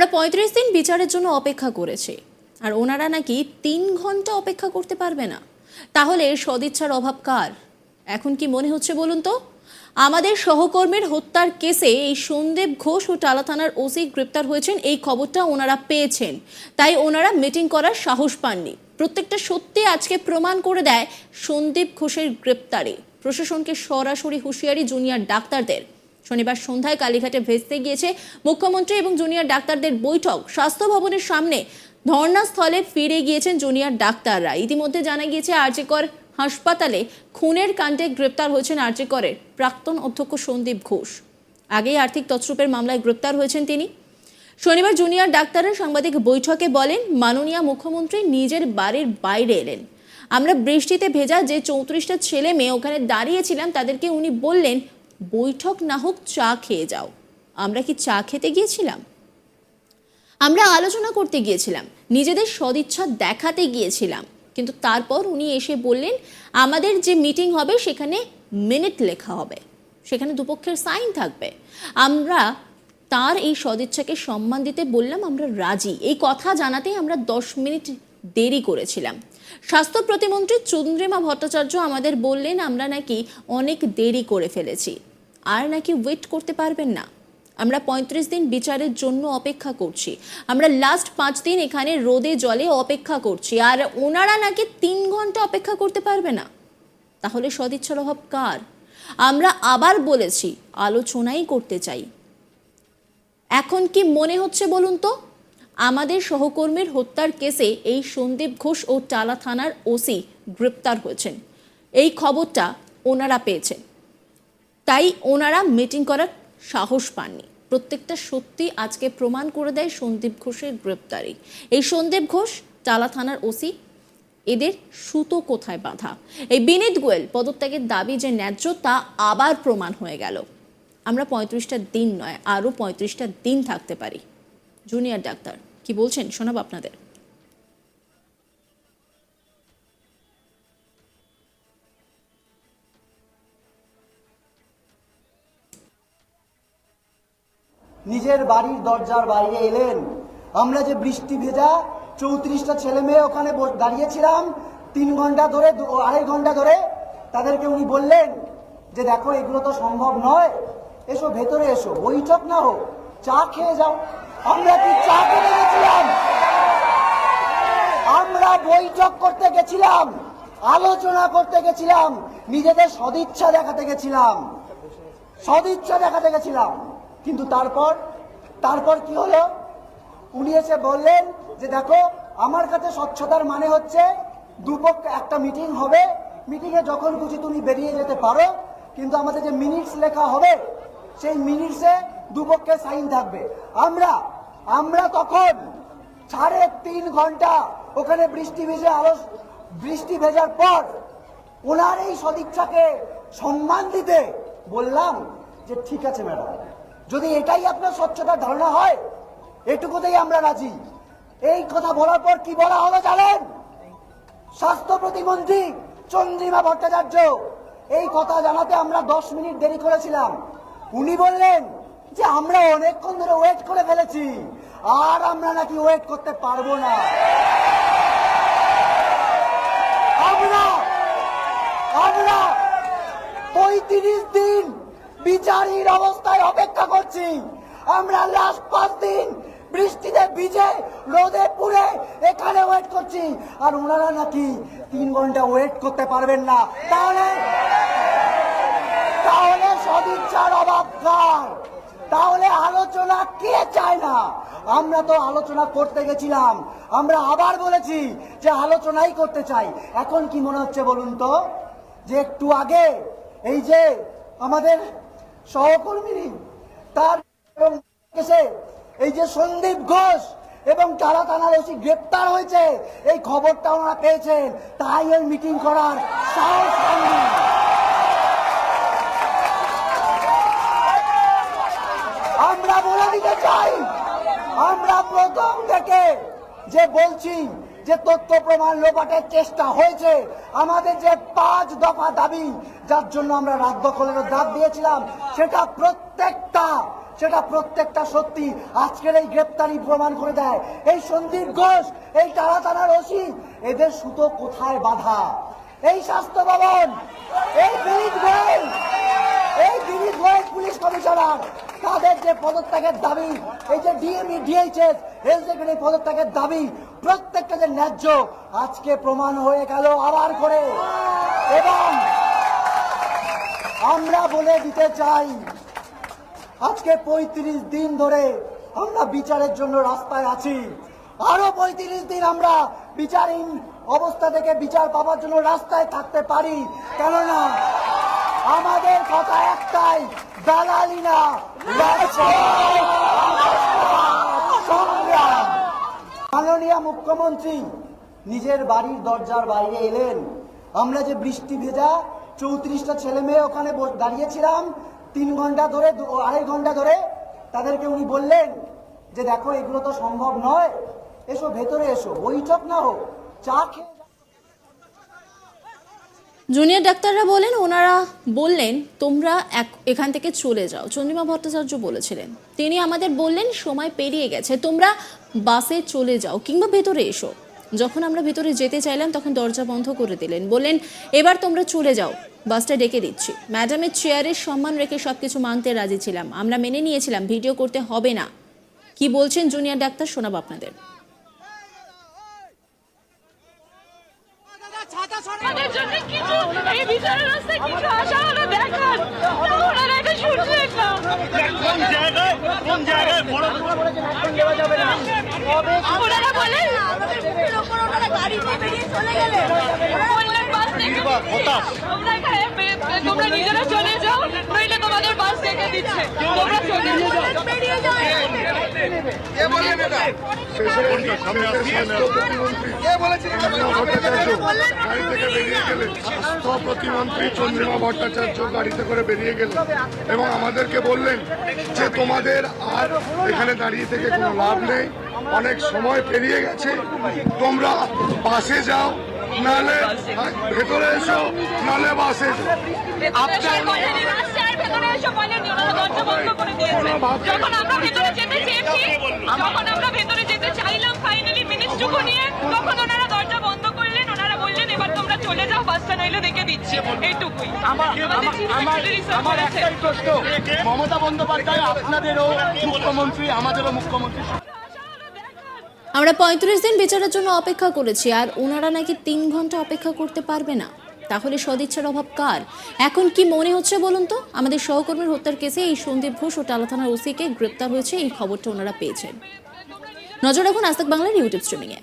আমরা পঁয়ত্রিশ দিন বিচারের জন্য অপেক্ষা করেছি। আর ওনারা নাকি তিন ঘণ্টা অপেক্ষা করতে পারবে না। তাহলে সদিচ্ছার অভাব কার? এখন কি মনে হচ্ছে বলুন তো? আমাদের সহকর্মীর হত্যার কেসে এই সন্দীপ ঘোষ ও টালা থানার ওসি গ্রেপ্তার হয়েছেন, এই খবরটা ওনারা পেয়েছেন। তাই ওনারা মিটিং করার সাহস পাননি। প্রত্যেকটা সত্যি আজকে প্রমাণ করে দেয় সন্দীপ ঘোষের গ্রেপ্তারে। প্রশাসনকে সরাসরি হুঁশিয়ারি জুনিয়র ডাক্তারদের। শনিবার সন্ধ্যায় কালীঘাটে ভেস্তে গিয়েছে মুখ্যমন্ত্রী এবং জুনিয়র ডাক্তারদের বৈঠক। স্বাস্থ্য ভবনের সামনে ধর্নাস্থলে ফিরে গিয়েছেন জুনিয়র ডাক্তাররা। ইতিমধ্যে জানা গিয়েছে, আরজিকর হাসপাতালে খুনের কাণ্ডে গ্রেপ্তার হয়েছেন আরজিকরের প্রাক্তন অধ্যক্ষ সন্দীপ ঘোষ। আগেই আর্থিক তছরূপের মামলায় গ্রেপ্তার হয়েছেন তিনি। শনিবার জুনিয়র ডাক্তাররা সাংবাদিক বৈঠকে বলেন, মাননীয় মুখ্যমন্ত্রী নিজের বাড়ির বাইরে এলেন। আমরা বৃষ্টিতে ভেজা যে চৌত্রিশটা ছেলে মেয়ে ওখানে দাঁড়িয়েছিলাম, তাদেরকে উনি বললেন বৈঠক না হোক চা খেয়ে যাও। আমরা কি চা খেতে গিয়েছিলাম? আমরা আলোচনা করতে গিয়েছিলাম, নিজেদের সদিচ্ছা দেখাতে গিয়েছিলাম, কিন্তু তারপর উনি এসে বললেন, আমাদের যে মিটিং হবে সেখানে মিনিট লেখা হবে। সেখানে দুপক্ষের সাইন থাকবে। আমরা তার এই সদিচ্ছাকে সম্মান দিতে বললাম, আমরা রাজি। এই কথা জানাতেই আমরা দশ মিনিট দেরি করেছিলাম। স্বাস্থ্য প্রতিমন্ত্রী চন্দ্রিমা ভট্টাচার্য আমাদের বললেন, আমরা নাকি অনেক দেরি করে ফেলেছি। আর নাকি ওয়েট করতে পারবেন না? আমরা পঁয়ত্রিশ দিন বিচারের জন্য অপেক্ষা করছি। আমরা লাস্ট পাঁচ দিন এখানে রোদে জলে অপেক্ষা করছি। আর ওনারা নাকি তিন ঘণ্টা অপেক্ষা করতে পারবে না। তাহলে সদিচ্ছার অভাব কার? আমরা আবার বলেছি, আলোচনাই করতে চাই। এখন কি মনে হচ্ছে বলুন তো? আমাদের সহকর্মীর হত্যার কেসে এই সন্দীপ ঘোষ ও টালা থানার ওসি গ্রেপ্তার হয়েছেন। এই খবরটা ওনারা পেয়েছেন। তাই ওনারা মিটিং করার সাহস পাননি। প্রত্যেকটা সত্যি আজকে প্রমাণ করে দেয় সন্দীপ ঘোষের গ্রেপ্তারি। এই সন্দীপ ঘোষ টালা থানার ওসি, এদের সুতো কোথায় বাঁধা? এই বিনীত গোয়েল পদত্যাগের দাবি যে ন্যায্য তা আবার প্রমাণ হয়ে গেল। আমরা পঁয়ত্রিশটা দিন নয়, আরও পঁয়ত্রিশটা দিন থাকতে পারি। জুনিয়র ডাক্তার, কি বলছেন শোনাব আপনাদের? নিজের বাড়ির দরজার বাইরে এলেন। আমরা যে বৃষ্টি ভেজা চৌত্রিশটা ছেলে মেয়ে ওখানে দাঁড়িয়েছিলাম, তিন ঘণ্টা ধরে আড়াই ঘণ্টা ধরে। তাদেরকে উনি বললেন যে, দেখো, এগুলো তো সম্ভব নয়। এসো, ভেতরে এসো। বৈঠক না হোক চা খেয়ে যাও। আমরা কি চা খেতে গেছিলাম? আমরা বৈঠক করতে গেছিলাম, আলোচনা করতে গেছিলাম, নিজেদের সদিচ্ছা দেখাতে গেছিলাম। সদিচ্ছা দেখাতে গেছিলাম। কিন্তু তারপর তারপর কি হলো? উনি এসে বললেন যে, দেখো, আমার কাছে স্বচ্ছতার মানে হচ্ছে দুপক্ষ একটা মিটিং হবে। মিটিংয়ে যখন খুশি তুমি বেরিয়ে যেতে পারো, কিন্তু আমাদের যে মিনিটস লেখা হবে, সেই মিনিটসে দুপক্ষের সাইন থাকবে। আমরা আমরা তখন সাড়ে তিন ঘণ্টা ওখানে বৃষ্টি ভেজে আলো, বৃষ্টি ভেজার পর ওনার এই সদিচ্ছাকে সম্মান দিতে বললাম যে, ঠিক আছে, ম্যাডাম। যদি এটাই আপনার স্বচ্ছতার ধারণা হয়, এটুকুতেই আমরা রাজি। এই কথা বলার পর কি বলা হলো জানেন? স্বাস্থ্য প্রতিমন্ত্রী চন্দ্রিমা ভট্টাচার্য, এই কথা জানাতে আমরা দশ মিনিট দেরি করেছিলাম। উনি বললেন যে, আমরা অনেকক্ষণ ধরে ওয়েট করে ফেলেছি, আর আমরা নাকি ওয়েট করতে পারব না। আমরা আমরা পঁয়ত্রিশ দিন বিচারহীন অবস্থায় অপেক্ষা করছি। আমরা লাস্ট পাঁচ দিন বৃষ্টিতে ভিজে রোদে পুড়ে এখানে ওয়েট করছি। আর ওনারা নাকি তিন ঘণ্টা ওয়েট করতে পারবেন না। তাহলে তাহলে সদিচ্ছার অভাব কার? তাহলে আলোচনা কে চায় না? আমরা তো আলোচনা করতে গেছিলাম। আমরা আবার বলেছি যে আলোচনাই করতে চাই। এখন কি মনে হচ্ছে বলুন তো? যে একটু আগে এই যে আমাদের সহকর্মী তার এবং এই যে সন্দীপ ঘোষ এবং তারা থানার ওসি গ্রেপ্তার হয়েছে, এই খবরটা ওনারা পেয়েছেন। তাই ওই মিটিং করার সাহস আমরা বলে দিতে চাই, আমরা প্রথম থেকে যে বলছি যে তথ্য প্রমাণ লোপাটের চেষ্টা হয়েছে, আমাদের যে পাঁচ দফা দাবি, যার জন্য আমরা রাত দখলের ডাক দিয়েছিলাম, সেটা প্রত্যেকটা সেটা প্রত্যেকটা সত্যি আজকের এই গ্রেপ্তারি প্রমাণ করে দেয়। এই সন্দীপ ঘোষ, এই তারা টানার ওসি, এদের সুতো কোথায় বাধা? এই স্বাস্থ্য ভবন, এই পুলিশ কমিশনার। তাদের যে পদত্যাগের দাবি, এই যে ডিএমই, ডিএইচএস পদত্যাগের দাবি, প্রত্যেকটা যে ন্যায্য, আজকে প্রমাণ হয়ে গেল আবার করে। এবং আমরা বলে দিতে চাই, আজকে পঁয়ত্রিশ দিন ধরে আমরা বিচারের জন্য রাস্তায় আছি। আরও পঁয়ত্রিশ দিন আমরা বিচারহীন অবস্থা থেকে বিচার পাওয়ার জন্য রাস্তায় থাকতে পারি। কেননা আমাদের কথা একটাই, দালালি না সংগ্রাম মাননীয় মুখ্যমন্ত্রী, নিজের বাড়ির দরজার বাইরে এলেন। আমরা যে বৃষ্টি ভেজা চৌত্রিশটা ছেলে মেয়ে ওখানে দাঁড়িয়েছিলাম, তিন ঘণ্টা ধরে আড়াই ঘণ্টা ধরে, তাদেরকে উনি বললেন যে, দেখো, এগুলো তো সম্ভব নয়। এসো, ভেতরে এসো। বৈঠক না হোক, চা খেয়ে। জুনিয়র ডাক্তাররা বলেন, ওনারা বললেন, তোমরা এক- এখান থেকে চলে যাও। চন্দ্রিমা ভট্টাচার্য বলেছিলেন। তিনি আমাদের বললেন, সময় পেরিয়ে গেছে, তোমরা বাসে চলে যাও কিংবা ভেতরে এসো। যখন আমরা ভেতরে যেতে চাইলাম, তখন দরজা বন্ধ করে দিলেন। বললেন, এবার তোমরা চলে যাও, বাসটা ডেকে দিচ্ছি। ম্যাডামের চেয়ারের সম্মান রেখে সব কিছু মানতে রাজি ছিলাম। আমরা মেনে নিয়েছিলাম, ভিডিও করতে হবে না। কি বলছেন জুনিয়র ডাক্তার শোনাব আপনাদের। আমাদের জন্য কিছু এই বিচারের রাস্তায় কিছু আশা হলো দেখান। ওনারা এটা শুনছেন না কোন জায়গায় কোন জায়গায় বড় ওনারা বলেন বললেন বাস থেকে তোমরা এখানে বে- বে- তোমরা নিজেরা চলে যাও নইলে তোমাদের বাস থেকে দিচ্ছে। তোমরা চলে যাও। প্রতিমন্ত্রী চন্দ্রিমা ভট্টাচার্য গাড়িতে করে বেরিয়ে গেলেন এবং আমাদেরকে বললেন যে তোমাদের আর এখানে দাঁড়িয়ে থেকে কোনো লাভ নেই। অনেক সময় পেরিয়ে গেছে। তোমরা বাসে যাও নালে ভেতরে এসো নালে বাসে যাও আপনার বলেনি রাস্তার ভেতরে এসে বলেনি ওনারা দরজা বন্ধ করে দিয়েছে। যখন আমরা ভেতরে যেতে চেয়েছি যখন আমরা ভেতরে যেতে চাইলাম ফাইনালি মিনিটটুকু নিয়ে তখন ওনারা দরজা বন্ধ করলেন ওনারা বললেন এবার তোমরা চলে যাও বাসটা নইলে দেখে দিচ্ছি। এইটুকুই। আমাদের chief আমার একটাই প্রশ্ন। মমতা বন্দ্যোপাধ্যায় আপনাদেরও মুখ্যমন্ত্রী আমাদেরও মুখ্যমন্ত্রী। আমরা পঁয়ত্রিশ দিন বিচারের জন্য অপেক্ষা করেছি, আর ওনারা নাকি তিন ঘণ্টা অপেক্ষা করতে পারবে না। তাহলে সদিচ্ছার অভাব কার? এখন কি মনে হচ্ছে বলুন তো? আমাদের সহকর্মীর হত্যার কেসে এই সন্দীপ ঘোষ ও টালা থানার ওসিকে গ্রেপ্তার হয়েছে, এই খবরটা ওনারা পেয়েছেন। নজর রাখুন আস্তাক বাংলার ইউটিউব স্ট্রিমিংয়ে।